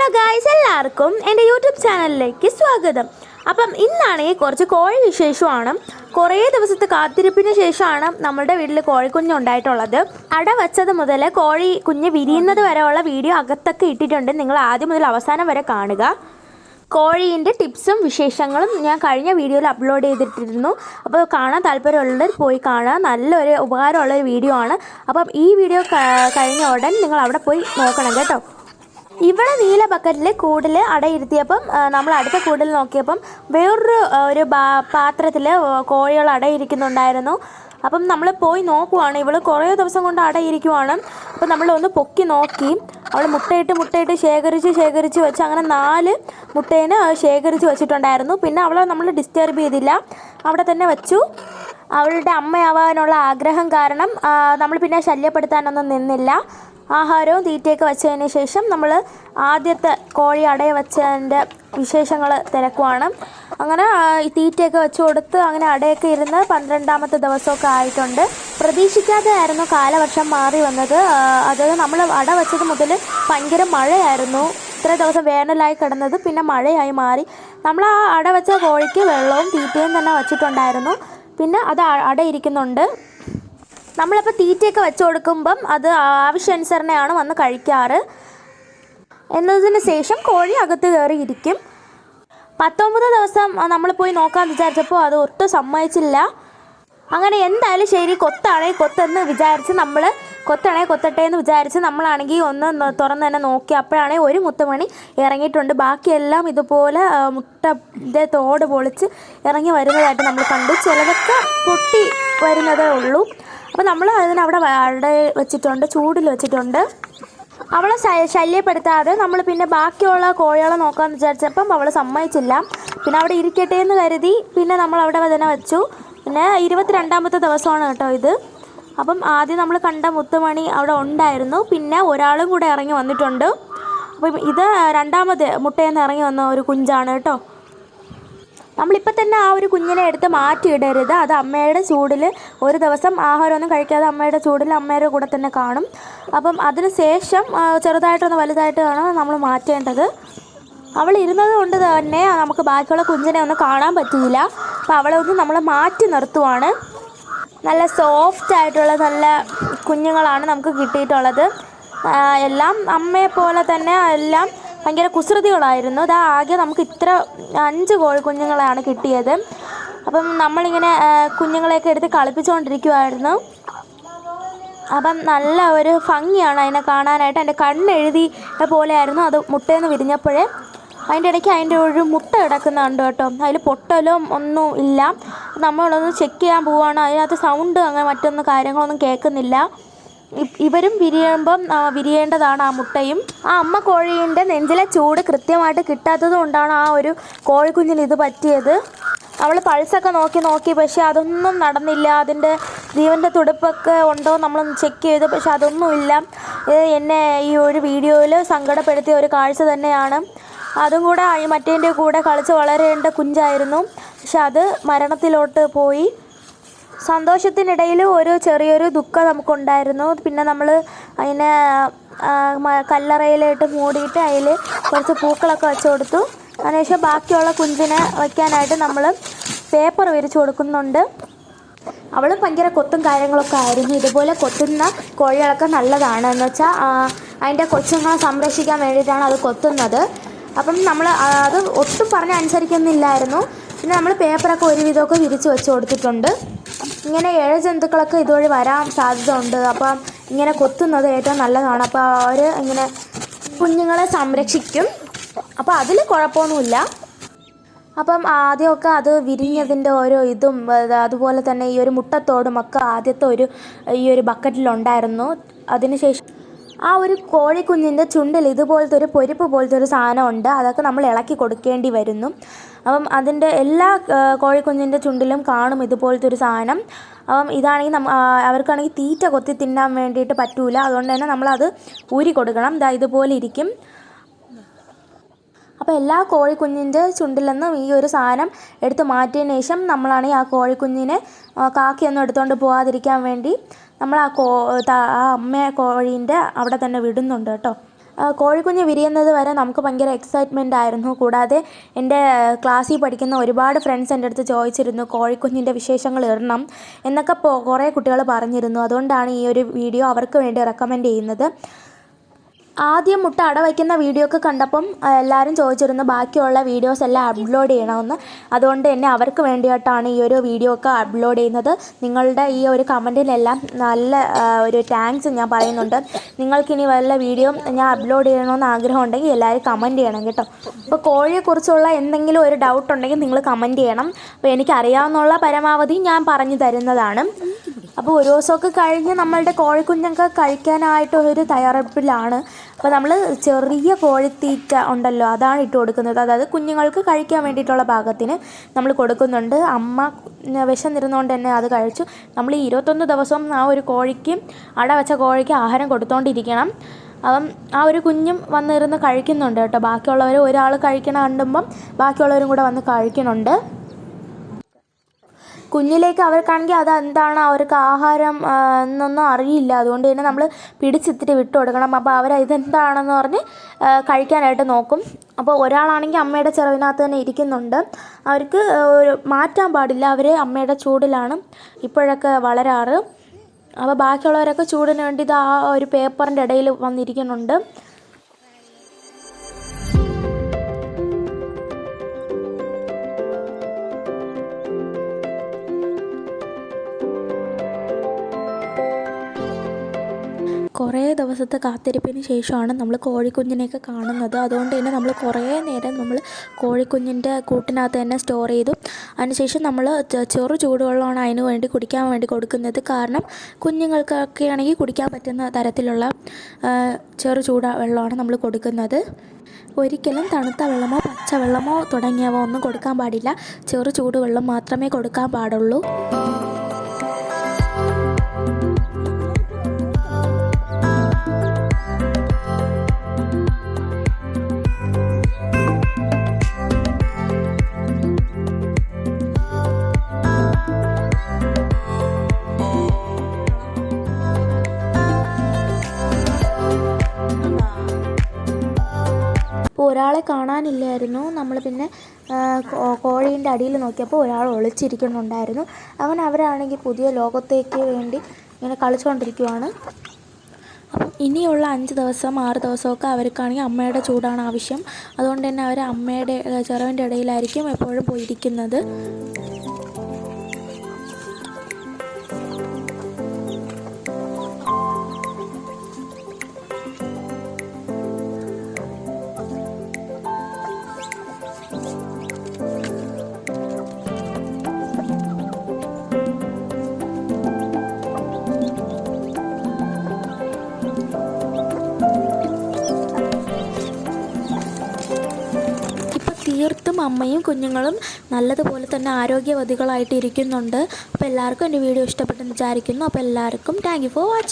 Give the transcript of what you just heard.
Hello guys എല്ലാവർക്കും എന്റെ YouTube ചാനലിലേക്ക് സ്വാഗതം. അപ്പം ഇന്നാണെങ്കിൽ കുറച്ച് കോഴി വിശേഷമാണ്. കുറേ ദിവസത്തെ കാത്തിരിപ്പിന് ശേഷമാണ് നമ്മുടെ വീട്ടിൽ കോഴിക്കുഞ്ഞ് ഉണ്ടായിട്ടുള്ളത്. അട വച്ചത് മുതൽ കോഴി കുഞ്ഞ് വിരിയുന്നത് വരെയുള്ള വീഡിയോ അകത്തൊക്കെ ഇട്ടിട്ടുണ്ട്. നിങ്ങൾ ആദ്യം മുതൽ അവസാനം വരെ കാണുക. കോഴീന്റെ ടിപ്സും വിശേഷങ്ങളും ഞാൻ കഴിഞ്ഞ വീഡിയോയിൽ അപ്ലോഡ് ചെയ്തിട്ടിരുന്നു. അപ്പോൾ കാണാൻ താല്പര്യമുള്ളവർ പോയി കാണുക. നല്ലൊരു ഉപകാരമുള്ളൊരു വീഡിയോ ആണ്. അപ്പം ഈ വീഡിയോ കഴിഞ്ഞ ഉടൻ നിങ്ങൾ അവിടെ പോയി നോക്കണം കേട്ടോ. ഇവിടെ നീല ബക്കറ്റിൽ കൂടിൽ അടയിരുത്തിയപ്പം നമ്മൾ അടുത്ത കൂടിൽ നോക്കിയപ്പം വേറൊരു ഒരു പാത്രത്തിൽ കോഴികൾ അടയിരിക്കുന്നുണ്ടായിരുന്നു അപ്പം നമ്മൾ പോയി നോക്കുവാണ്. ഇവൾ കുറേ ദിവസം കൊണ്ട് അടയിരിക്കുവാണ് അപ്പം നമ്മൾ ഒന്ന് പൊക്കി നോക്കി. അവൾ മുട്ടയിട്ട് മുട്ടയിട്ട് ശേഖരിച്ച് ശേഖരിച്ച് വെച്ച് അങ്ങനെ നാല് മുട്ടേനെ ശേഖരിച്ച് വെച്ചിട്ടുണ്ടായിരുന്നു. പിന്നെ അവളെ നമ്മൾ ഡിസ്റ്റർബ് ചെയ്തില്ല. അവിടെ തന്നെ വെച്ചു. അവളുടെ അമ്മയാവാനുള്ള ആഗ്രഹം കാരണം നമ്മൾ പിന്നെ ശല്യപ്പെടുത്താനൊന്നും നിന്നില്ല. ആഹാരവും തീറ്റയൊക്കെ വെച്ചതിന് ശേഷം നമ്മൾ ആദ്യത്തെ കോഴി അടയ വെച്ചതിന്റെ വിശേഷങ്ങൾ തിരക്കുവാണ്. അങ്ങനെ ഈ തീറ്റയൊക്കെ വെച്ച് കൊടുത്ത് അങ്ങനെ അടയൊക്കെ ഇരുന്ന് പന്ത്രണ്ടാമത്തെ ദിവസമൊക്കെ ആയിട്ടുണ്ട്. പ്രതീക്ഷിക്കാതെ ആയിരുന്നു കാലവർഷം മാറി വന്നത്. അതായത് നമ്മൾ അട വെച്ചത് മുതൽ ഭയങ്കര മഴയായിരുന്നു. ഇത്ര ദിവസം വേനലായി കിടന്നത് പിന്നെ മഴയായി മാറി. നമ്മൾ ആ അട വെച്ച കോഴിക്ക് വെള്ളവും തീറ്റയും തന്നെ വച്ചിട്ടുണ്ടായിരുന്നു. പിന്നെ അത് അടയിരിക്കുന്നുണ്ട് നമ്മളിപ്പോൾ തീറ്റയൊക്കെ വെച്ച് കൊടുക്കുമ്പം അത് ആവശ്യാനുസരണയാണ് വന്ന് കഴിക്കാറ്. എന്നതിന് ശേഷം കോഴി അകത്ത് കയറിയിരിക്കും. പത്തൊമ്പത് ദിവസം നമ്മൾ പോയി നോക്കാൻ വിചാരിച്ചപ്പോൾ അത് ഒട്ടും സമ്മതിച്ചില്ല. അങ്ങനെ എന്തായാലും ശരി കൊത്താണേ കൊത്തെന്ന് വിചാരിച്ച് നമ്മൾ കൊത്താണേ കൊത്തട്ടെ എന്ന് വിചാരിച്ച് നമ്മളാണെങ്കിൽ ഒന്ന് തുറന്ന് തന്നെ നോക്കി. അപ്പോഴാണെങ്കിൽ ഒരു മുത്തുമണി ഇറങ്ങിയിട്ടുണ്ട്. ബാക്കിയെല്ലാം ഇതുപോലെ മുട്ടന്റെ തോട് പൊളിച്ച് ഇറങ്ങി വരുന്നതായിട്ട് നമ്മൾ കണ്ടു. ചിലതൊക്കെ പൊട്ടി വരുന്നതേ ഉള്ളൂ. അപ്പോൾ നമ്മൾ അതിനവിടെ അവിടെ വെച്ചിട്ടുണ്ട് ചൂടിൽ വെച്ചിട്ടുണ്ട്. അവളെ ശല്യപ്പെടുത്താതെ നമ്മൾ പിന്നെ ബാക്കിയുള്ള കോഴികളെ നോക്കാമെന്ന് വിചാരിച്ചപ്പം അവൾ സമ്മതിച്ചില്ല. പിന്നെ അവിടെ ഇരിക്കട്ടെ എന്ന് കരുതി പിന്നെ നമ്മൾ അവിടെ തന്നെ വെച്ചു. പിന്നെ ഇരുപത്തിരണ്ടാമത്തെ ദിവസമാണ് കേട്ടോ ഇത്. അപ്പം ആദ്യം നമ്മൾ കണ്ട മുത്തുമണി അവിടെ ഉണ്ടായിരുന്നു. പിന്നെ ഒരാളും കൂടെ ഇറങ്ങി വന്നിട്ടുണ്ട്. അപ്പം ഇത് രണ്ടാമത് മുട്ടയിൽ നിന്ന് ഇറങ്ങി വന്ന ഒരു കുഞ്ചാണ് കേട്ടോ. നമ്മളിപ്പോൾ തന്നെ ആ ഒരു കുഞ്ഞിനെ എടുത്ത് മാറ്റിയിടരുത്. അത് അമ്മയുടെ ചൂടിൽ ഒരു ദിവസം ആഹാരമൊന്നും കഴിക്കാതെ അമ്മയുടെ ചൂടിൽ അമ്മയുടെ കൂടെ തന്നെ കാണും. അപ്പം അതിന് ശേഷം ചെറുതായിട്ടൊന്ന് വലുതായിട്ട് വേണം നമ്മൾ മാറ്റേണ്ടത്. അവൾ ഇരുന്നത് കൊണ്ട് തന്നെ നമുക്ക് ബാക്കിയുള്ള കുഞ്ഞിനെ ഒന്നും കാണാൻ പറ്റിയില്ല. അപ്പോൾ അവളെ ഒന്ന് നമ്മൾ മാറ്റി നിർത്തുവാണ്. നല്ല സോഫ്റ്റ് ആയിട്ടുള്ള നല്ല കുഞ്ഞുങ്ങളാണ് നമുക്ക് കിട്ടിയിട്ടുള്ളത്. എല്ലാം അമ്മയെ പോലെ തന്നെ എല്ലാം ഭയങ്കര കുസൃതികളായിരുന്നു. ഇതാ ആകെ നമുക്ക് ഇത്ര അഞ്ച് കോഴിക്കുഞ്ഞുങ്ങളാണ് കിട്ടിയത്. അപ്പം നമ്മളിങ്ങനെ കുഞ്ഞുങ്ങളെയൊക്കെ എടുത്ത് കളിപ്പിച്ചുകൊണ്ടിരിക്കുമായിരുന്നു അപ്പം നല്ല ഒരു ഭംഗിയാണ് അതിനെ കാണാനായിട്ട്. എന്റെ കണ്ണെഴുതി പോലെയായിരുന്നു അത് മുട്ടയിൽ നിന്ന് വിരിഞ്ഞപ്പോഴേ. അതിന്റെ ഇടയ്ക്ക് അതിന്റെ ഒരു മുട്ട കിടക്കുന്നുണ്ട് കേട്ടോ. അതിൽ പൊട്ടലോ ഒന്നും ഇല്ല. നമ്മളൊന്ന് ചെക്ക് ചെയ്യാൻ പോവുകയാണ് അതിനകത്ത് സൗണ്ട് അങ്ങനെ മറ്റൊന്നും കാര്യങ്ങളൊന്നും കേൾക്കുന്നില്ല. ഇവരും വിരിയുമ്പം വിരിയേണ്ടതാണ് ആ മുട്ടയും. ആ അമ്മ കോഴീന്റെ നെഞ്ചിലെ ചൂട് കൃത്യമായിട്ട് കിട്ടാത്തത് കൊണ്ടാണ് ആ ഒരു കോഴിക്കുഞ്ഞിന് ഇത് പറ്റിയത്. അവൾ പൾസൊക്കെ നോക്കി നോക്കി പക്ഷേ അതൊന്നും നടന്നില്ല. അതിന്റെ ജീവന്റെ തുടുപ്പൊക്കെ ഉണ്ടോ നമ്മളൊന്ന് ചെക്ക് ചെയ്തു പക്ഷെ അതൊന്നുമില്ല ഇത് എന്നെ ഈ ഒരു വീഡിയോയിൽ സങ്കടപ്പെടുത്തിയ ഒരു കാഴ്ച തന്നെയാണ്. അതും കൂടെ മറ്റേന്റെ കൂടെ കളിച്ച് വളരേണ്ട കുഞ്ചായിരുന്നു. പക്ഷെ അത് മരണത്തിലോട്ട് പോയി. സന്തോഷത്തിനിടയിൽ ഒരു ചെറിയൊരു ദുഃഖം നമുക്കുണ്ടായിരുന്നു. പിന്നെ നമ്മൾ അതിനെ കല്ലറയിലിട്ട് മൂടിയിട്ട് അതിൽ കുറച്ച് പൂക്കളൊക്കെ വെച്ച് കൊടുത്തു. അതിനുശേഷം ബാക്കിയുള്ള കുഞ്ചിനെ വയ്ക്കാനായിട്ട് നമ്മൾ പേപ്പർ വിരിച്ചു കൊടുക്കുന്നുണ്ട്. അവളും ഭയങ്കര കൊത്തും കാര്യങ്ങളൊക്കെ ആയിരുന്നു. ഇതുപോലെ കൊത്തുന്ന കോഴികളൊക്കെ നല്ലതാണ് എന്ന് വെച്ചാൽ അതിന്റെ കൊച്ചുങ്ങളെ സംരക്ഷിക്കാൻ വേണ്ടിയിട്ടാണ് അത് കൊത്തുന്നത്. അപ്പം നമ്മൾ അത് ഒട്ടും പറഞ്ഞ് അനുസരിക്കുന്നില്ലായിരുന്നു പിന്നെ നമ്മൾ പേപ്പറൊക്കെ ഒരുവിധമൊക്കെ വിരിച്ച് വെച്ച് കൊടുത്തിട്ടുണ്ട്. ഇങ്ങനെ ഏഴ് ജന്തുക്കളൊക്കെ ഇതുവഴി വരാൻ സാധ്യത ഉണ്ട് അപ്പം ഇങ്ങനെ കൊത്തുന്നത് ഏറ്റവും നല്ലതാണ്. അപ്പോൾ അവർ ഇങ്ങനെ കുഞ്ഞുങ്ങളെ സംരക്ഷിക്കും. അപ്പോൾ അതിൽ കുഴപ്പമൊന്നുമില്ല. അപ്പം ആദ്യമൊക്കെ അത് വിരിഞ്ഞതിന്റെ ഓരോ ഇതും അതുപോലെ തന്നെ ഈ ഒരു മുട്ടത്തോടും ഒക്കെ ആദ്യത്തെ ഒരു ഈ ഒരു ബക്കറ്റിലുണ്ടായിരുന്നു. അതിനുശേഷം ആ ഒരു കോഴിക്കുഞ്ഞിന്റെ ചുണ്ടിൽ ഇതുപോലത്തെ ഒരു പൊരിപ്പ് പോലത്തെ ഒരു സാധനം ഉണ്ട്. അതൊക്കെ നമ്മൾ ഇളക്കി കൊടുക്കേണ്ടി വരുന്നു. അപ്പം അതിന്റെ എല്ലാ കോഴിക്കുഞ്ഞിന്റെ ചുണ്ടിലും കാണും ഇതുപോലത്തെ ഒരു സാധനം. അപ്പം ഇതാണെങ്കിൽ നമ്മ അവർക്കാണെങ്കിൽ തീറ്റ കൊത്തി തിന്നാൻ വേണ്ടിയിട്ട് പറ്റൂല. അതുകൊണ്ട് തന്നെ നമ്മളത് ഊരി കൊടുക്കണം. ഇതാ ഇതുപോലെ ഇരിക്കും. അപ്പോൾ എല്ലാ കോഴിക്കുഞ്ഞിന്റെ ചുണ്ടിൽ നിന്നും ഈ ഒരു സാധനം എടുത്ത് മാറ്റിയതിന് ശേഷം നമ്മളാണെങ്കിൽ ആ കോഴിക്കുഞ്ഞിനെ കാക്കയൊന്നും എടുത്തുകൊണ്ട് പോകാതിരിക്കാൻ വേണ്ടി നമ്മൾ ആ കോ ആ അമ്മ കോഴീന്റെ അവിടെ തന്നെ വിടുന്നുണ്ട് കേട്ടോ. കോഴിക്കുഞ്ഞ് വിരിയുന്നത് വരെ നമുക്ക് ഭയങ്കര എക്സൈറ്റ്മെന്റ് ആയിരുന്നു. കൂടാതെ എന്റെ ക്ലാസ്സിൽ പഠിക്കുന്ന ഒരുപാട് ഫ്രണ്ട്സ് എന്റെ അടുത്ത് ചോദിച്ചിരുന്നു കോഴിക്കുഞ്ഞിന്റെ വിശേഷങ്ങൾ ഇടണം എന്നൊക്കെ കുറേ കുട്ടികൾ പറഞ്ഞിരുന്നു. അതുകൊണ്ടാണ് ഈ ഒരു വീഡിയോ അവർക്ക് വേണ്ടി റെക്കമെൻഡ് ചെയ്യുന്നത്. ആദ്യം മുട്ട അട വയ്ക്കുന്ന വീഡിയോ ഒക്കെ കണ്ടപ്പം എല്ലാവരും ചോദിച്ചിരുന്നു ബാക്കിയുള്ള വീഡിയോസ് എല്ലാം അപ്ലോഡ് ചെയ്യണമെന്ന്. അതുകൊണ്ട് തന്നെ അവർക്ക് വേണ്ടിയിട്ടാണ് ഈ ഒരു വീഡിയോ ഒക്കെ അപ്ലോഡ് ചെയ്യുന്നത്. നിങ്ങളുടെ ഈ ഒരു കമന്റിനെല്ലാം നല്ല ഒരു താങ്ക്സ് ഞാൻ പറയുന്നുണ്ട്. നിങ്ങൾക്കിനി വല്ല വീഡിയോ ഞാൻ അപ്ലോഡ് ചെയ്യണമെന്ന് ആഗ്രഹം ഉണ്ടെങ്കിൽ എല്ലാവരും കമന്റ് ചെയ്യണം കേട്ടോ. അപ്പോൾ കോഴിയെക്കുറിച്ചുള്ള എന്തെങ്കിലും ഒരു ഡൗട്ട് ഉണ്ടെങ്കിൽ നിങ്ങൾ കമന്റ് ചെയ്യണം. അപ്പോൾ എനിക്കറിയാവുന്നുള്ള പരമാവധി ഞാൻ പറഞ്ഞു തരുന്നതാണ്. അപ്പോൾ ഒരു ദിവസമൊക്കെ കഴിഞ്ഞ് നമ്മളുടെ കോഴിക്കുഞ്ഞൊക്കെ കഴിക്കാനായിട്ട് ഒരു തയ്യാറെടുപ്പിലാണ്. അപ്പോൾ നമ്മൾ ചെറിയ കോഴിത്തീറ്റ ഉണ്ടല്ലോ അതാണ് ഇട്ട് കൊടുക്കുന്നത്. അതായത് കുഞ്ഞുങ്ങൾക്ക് കഴിക്കാൻ വേണ്ടിയിട്ടുള്ള പാകത്തിന് നമ്മൾ കൊടുക്കുന്നുണ്ട്. അമ്മ വിശന്നിരുന്നുകൊണ്ട് തന്നെ അത് കഴിച്ചു. നമ്മൾ ഈ ഇരുപത്തൊന്ന് ദിവസം ആ ഒരു കോഴിക്ക് അട വെച്ച കോഴിക്ക് ആഹാരം കൊടുത്തുകൊണ്ടിരിക്കണം അപ്പം ആ ഒരു കുഞ്ഞും വന്നിരുന്ന് കഴിക്കുന്നുണ്ട് കേട്ടോ. ബാക്കിയുള്ളവർ ഒരാൾ കഴിക്കണ കണ്ടുമ്പം ബാക്കിയുള്ളവരും കൂടെ വന്ന് കഴിക്കുന്നുണ്ട്. കുഞ്ഞിലേക്ക് അവർക്കാണെങ്കിൽ അത് എന്താണ് അവർക്ക് ആഹാരം എന്നൊന്നും അറിയില്ല. അതുകൊണ്ട് തന്നെ നമ്മൾ പിടിച്ചിത്തിരി വിട്ടു കൊടുക്കണം. അപ്പോൾ അവർ ഇതെന്താണെന്ന് പറഞ്ഞ് കഴിക്കാനായിട്ട് നോക്കും. അപ്പോൾ ഒരാളാണെങ്കിൽ അമ്മയുടെ ചിറവിനകത്ത് തന്നെ ഇരിക്കുന്നുണ്ട്. അവർക്ക് മാറ്റാൻ പാടില്ല. അവർ അമ്മയുടെ ചൂടിലാണ് ഇപ്പോഴൊക്കെ വളരാറ്. അപ്പോൾ ബാക്കിയുള്ളവരൊക്കെ ചൂടിന് വേണ്ടി ഇത് ആ ഒരു പേപ്പറിന്റെ ഇടയിൽ വന്നിരിക്കുന്നുണ്ട്. കുറേ ദിവസത്തെ കാത്തിരിപ്പിന് ശേഷമാണ് നമ്മൾ കോഴിക്കുഞ്ഞിനെയൊക്കെ കാണുന്നത്. അതുകൊണ്ട് തന്നെ നമ്മൾ കുറേ നേരം നമ്മൾ കോഴിക്കുഞ്ഞിന്റെ കൂട്ടിനകത്ത് തന്നെ സ്റ്റോർ ചെയ്തു. അതിനുശേഷം നമ്മൾ ചെറു ചൂടുവെള്ളമാണ് അതിന് വേണ്ടി കുടിക്കാൻ വേണ്ടി കൊടുക്കുന്നത്. കാരണം കുഞ്ഞുങ്ങൾക്കൊക്കെ ആണെങ്കിൽ കുടിക്കാൻ പറ്റുന്ന തരത്തിലുള്ള ചെറു ചൂട വെള്ളമാണ് നമ്മൾ കൊടുക്കുന്നത്. ഒരിക്കലും തണുത്ത വെള്ളമോ പച്ചവെള്ളമോ തുടങ്ങിയവ ഒന്നും കൊടുക്കാൻ പാടില്ല. ചെറു ചൂടുവെള്ളം മാത്രമേ കൊടുക്കാൻ പാടുള്ളൂ. ഒരാളെ കാണാനില്ലായിരുന്നു. നമ്മൾ പിന്നെ കോഴീന്റെ അടിയിൽ നോക്കിയപ്പോൾ ഒരാൾ ഒളിച്ചിരിക്കുന്നുണ്ടായിരുന്നു. അവൻ അവരാണെങ്കിൽ പുതിയ ലോകത്തേക്ക് വേണ്ടി ഇങ്ങനെ കളിച്ചുകൊണ്ടിരിക്കുവാണ്. അപ്പം ഇനിയുള്ള അഞ്ച് ദിവസം ആറ് ദിവസമൊക്കെ അവർക്കാണെങ്കിൽ അമ്മയുടെ ചൂടാണ് ആവശ്യം. അതുകൊണ്ട് തന്നെ അവർ അമ്മയുടെ ചെറവിന്റെ ഇടയിലായിരിക്കും എപ്പോഴും പോയിരിക്കുന്നത്. അമ്മയും കുഞ്ഞുങ്ങളും നല്ലതുപോലെ തന്നെ ആരോഗ്യവതികളായിട്ട് ഇരിക്കുന്നുണ്ട്. അപ്പോൾ എല്ലാവർക്കും എന്റെ വീഡിയോ ഇഷ്ടപ്പെട്ടെന്ന് വിചാരിക്കുന്നു. അപ്പോൾ എല്ലാവർക്കും താങ്ക് ഫോർ വാച്ചിങ്